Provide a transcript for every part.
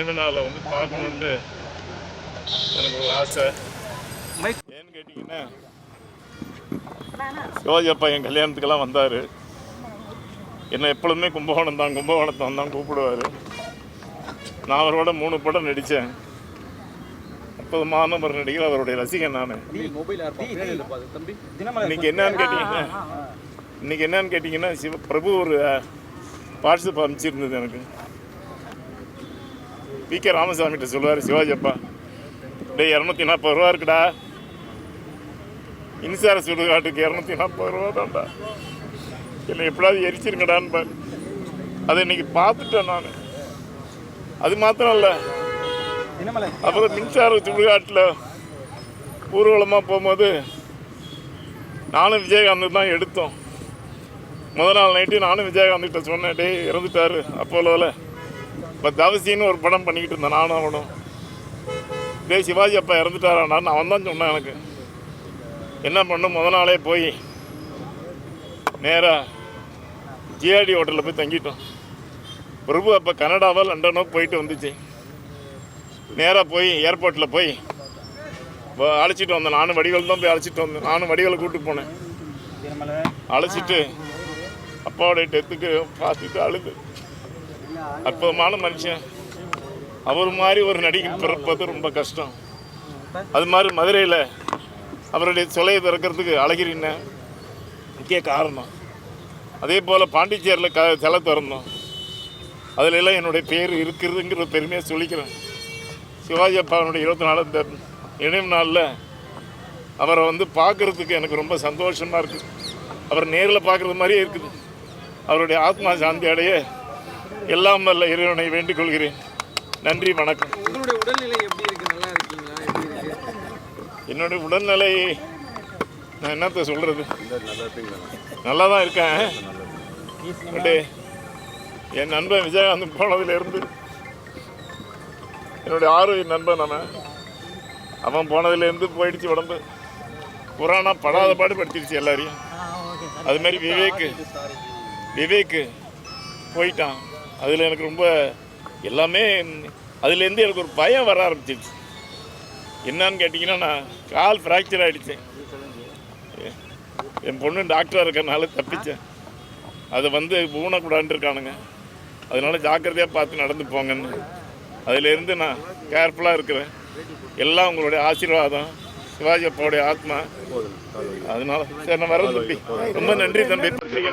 நினைவு நாளை வந்து பார்க்கணுன்ட்டு எனக்கு ஒரு ஆசை. ஏன்னு கேட்டிங்கன்னா சிவாஜி அப்பா என் கல்யாணத்துக்கெல்லாம் வந்தார். என்னை எப்பொழுதுமே கும்பகோணம் தான் கும்பகோணத்தை தான் கூப்பிடுவார். நான் அவரோட மூணு படம் நடித்தேன் அற்புதமான ஒரு நடிகர் அவருடைய ரசிகன் நான். இன்னைக்கு என்னன்னு கேட்டிங்கன்னா இன்னைக்கு என்னன்னு கேட்டிங்கன்னா சிவ பிரபு ஒரு வாட்ஸ்அப் அனுப்பிச்சிருந்தது எனக்கு. வி கே ராமசாமி கிட்ட சொல்லுவார் சிவாஜி அப்பா டேய் இரநூத்தி நாற்பது ரூபா இருக்குடா. மின்சார சுடுகாட்டுக்கு இரநூத்தி நாற்பது ரூபா தான்டா. என்னை எப்படியாவது எரிச்சிருங்கடான்னு அதை இன்னைக்கு பார்த்துட்டேன் நான். அது மாத்திரம் இல்லை அப்புறம் மின்சார சுடுகாட்டில் ஊர்வலமாக போகும்போது நானும் விஜயகாந்த் தான் எடுத்தோம். முதல் நாள் நைட்டு நானும் விஜயகாந்த்கிட்ட சொன்னேன் டேய் இறந்துட்டாரு அப்போலோவில் இப்போ தவசின்னு ஒரு படம் பண்ணிக்கிட்டு இருந்தேன் நானும் அவனும். இதே சிவாஜி அப்பா இறந்துட்டாரான்னு அவன் தான் சொன்னான் எனக்கு. என்ன பண்ணும் முத நாளே போய் நேராக ஜிஆர்டி ஹோட்டலில் போய் தங்கிட்டோம். பிரபு அப்போ கனடாவோ லண்டனோ போயிட்டு வந்துச்சு. நேராக போய் ஏர்போர்ட்டில் போய் அழைச்சிட்டு வந்தேன். நானும் வடிகள் தான் போய் அழைச்சிட்டு வந்தேன். நானும் வடிகளை கூப்பிட்டு போனேன். அழைச்சிட்டு அப்பாவோடைய டெத்துக்கு பார்த்துட்டு அழுது. அற்புதமான மனுஷன். அவர் மாதிரி ஒரு நடிகர் பிறப்பது ரொம்ப கஷ்டம். அது மாதிரி மதுரையில் அவருடைய சிலையை திறக்கிறதுக்கு அழகிரின்ன முக்கிய காரணம். அதே போல் பாண்டிச்சேரியில் க சிலை திறந்தோம். அதுல எல்லாம் என்னுடைய பேர் இருக்கிறதுங்கிற பெருமையாக சொல்லிக்கிறேன். சிவாஜி அப்பாவனுடைய இருபத்தி நாலு நினைவு நாளில் அவரை வந்து பார்க்குறதுக்கு எனக்கு ரொம்ப சந்தோஷமாக இருக்குது அவர் நேரில் பார்க்குறது மாதிரியே இருக்குது. அவருடைய ஆத்மா சாந்தி அடைய எல்லாம் வல்ல இறைவனை வேண்டிக் கொள்கிறேன் நன்றி வணக்கம். உங்களுடைய உடல்நிலை எப்படி இருக்கு? நல்லா இருக்கீங்களா? என்னுடைய உடல்நிலை நான் என்னத்த சொல்கிறது நல்லா தான் இருக்கேன். பட்டு என் நண்பன் விஜயகாந்த் போனதுலேருந்து என்னுடைய ஆரோக்கிய நண்பன் அவன். அவன் போனதுலேருந்து போயிடுச்சு உடம்பு. புராணா படாத பாடு படுத்திடுச்சு எல்லாரையும். அது மாதிரி விவேக் விவேக் போயிட்டான். அதில் எனக்கு ரொம்ப எல்லாமே அதுலேருந்து எனக்கு ஒரு பயம் வர ஆரம்பிச்சிருச்சு. என்னன்னு கேட்டிங்கன்னா நான் கால் ஃப்ராக்சர் ஆகிடுச்சேன் என் பொண்ணு டாக்டராக இருக்கிறனால தப்பித்தேன் அதை வந்து ஊனக்கூடாதுன்னு இருக்கானுங்க அதனால ஜாக்கிரதையாக பார்த்து நடந்து போங்கன்னு. அதிலேருந்து நான் கேர்ஃபுல்லாக இருக்கிறேன். எல்லாம் உங்களுடைய ஆசீர்வாதம். சிவாஜி அப்பாவுடைய ஆத்மா. அதனால சரி நான் வரேன் தம்பி. ரொம்ப நன்றி தம்பி. பத்திரிகை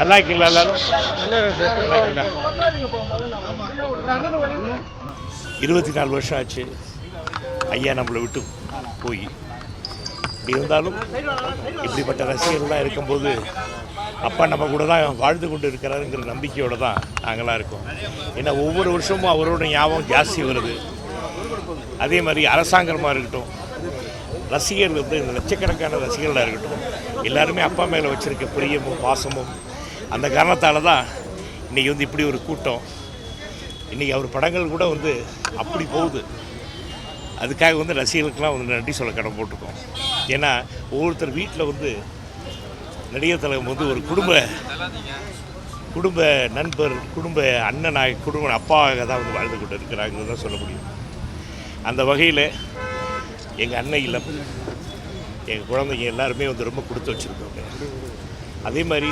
நல்லா இருக்கீங்களா எல்லாரும் இருபத்தி நாலு வருஷம் ஆச்சு. ஐயா நம்மளை விட்டு போய். இருந்தாலும் இப்படிப்பட்ட ரசிகர்கள்லாம் இருக்கும்போது அப்பா நம்ம கூட தான் வாழ்ந்து கொண்டு இருக்கிறாருங்கிற நம்பிக்கையோடு தான் நாங்களாம் இருக்கோம். ஏன்னா ஒவ்வொரு வருஷமும் அவரோட ஞாபகம் ஜாஸ்தி வருது. அதே மாதிரி அரசாங்கமாக இருக்கட்டும் ரசிகர்கள் வந்து இந்த லட்சக்கணக்கான ரசிகர்களாக இருக்கட்டும் எல்லாருமே அப்பா மேலே வச்சுருக்க பிரியமும் பாசமும் அந்த காரணத்தால் தான் இன்றைக்கி வந்து இப்படி ஒரு கூட்டம். இன்றைக்கி அவர் படங்கள் கூட வந்து அப்படி போகுது. அதுக்காக வந்து ரசிகர்களுக்கெல்லாம் வந்து நன்றி சொல்ல கடன் போட்டிருக்கோம். ஏன்னா ஒவ்வொருத்தர் வீட்டில் வந்து நடிகர் தலைவர் வந்து ஒரு குடும்ப குடும்ப நண்பர் குடும்ப அண்ணனாக குடும்ப அப்பாவாக தான் வந்து வாழ்ந்து கொண்டு இருக்கிறாங்கன்னு தான் சொல்ல முடியும். அந்த வகையில் எங்கள் அண்ணன் இல்லம் எங்கள் குழந்தைங்க எல்லாருமே வந்து ரொம்ப கொடுத்து வச்சுருக்கோங்க. அதே மாதிரி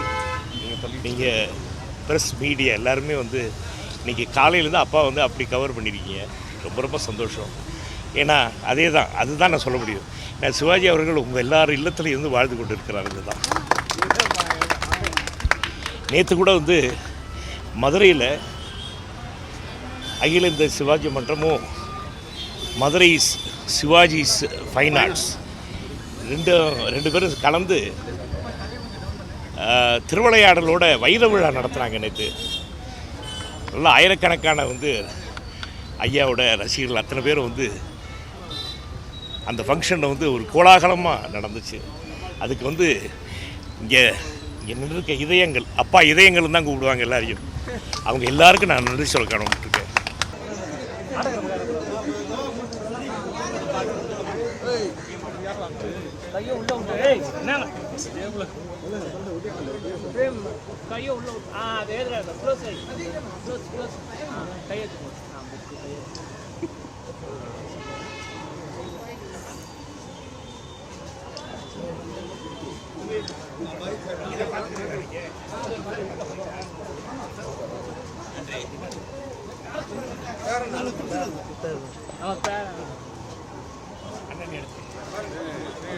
நீங்கள் ப்ரெஸ் மீடியா எல்லாருமே வந்து இன்றைக்கி காலையிலேருந்து அப்பா வந்து அப்படி கவர் பண்ணியிருக்கீங்க ரொம்ப ரொம்ப சந்தோஷம். ஏன்னா அதே தான் அதுதான் நான் சொல்ல முடியும். நான் சிவாஜி அவர்கள் உங்கள் எல்லார் இல்லத்துலையும் இருந்து வாழ்ந்து கொண்டு இருக்கிறாருங்க தான் நேற்று கூட வந்து மதுரையில் அகில இந்த சிவாஜி மன்றமும் மதுரை சிவாஜி ஃபைன் ஆர்ட்ஸ் ரெண்டு ரெண்டு பேரும் கலந்து திருவிளையாடலோட வைர விழா நடத்துனாங்க நேற்று நல்லா ஆயிரக்கணக்கான வந்து ஐயாவோட ரசிகர்கள் அத்தனை பேரும் வந்து அந்த ஃபங்க்ஷனில் வந்து ஒரு கோலாகலமாக நடந்துச்சு அதுக்கு வந்து இங்கே என்ன இருக்க இதயங்கள் அப்பா இதயங்கள் தான் கூப்பிடுவாங்க எல்லாரையும் அவங்க எல்லாருக்கும் நான் நன்றி சொல்ல கடமைப்பட்டிருக்கேன் கையை உள்ள விட்டு- ஆ, அது எதுல இருக்கு? close ஆயி. Close close. ஆ, கையை தூக்கு. ஆ, புக்கு கையை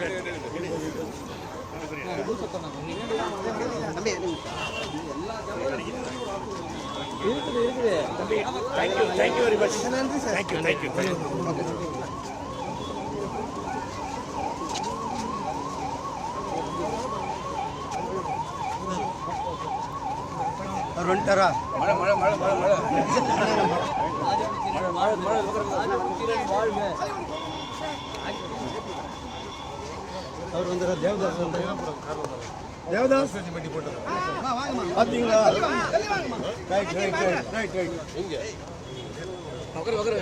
தூக்கு. ஆமா, பே- thank you thank you very much thank you thank you அவர் வந்து தேவதாஸ் வந்து தேவதாஸ்? பார்த்தீங்களா right right right right right உட்காரு உட்காரு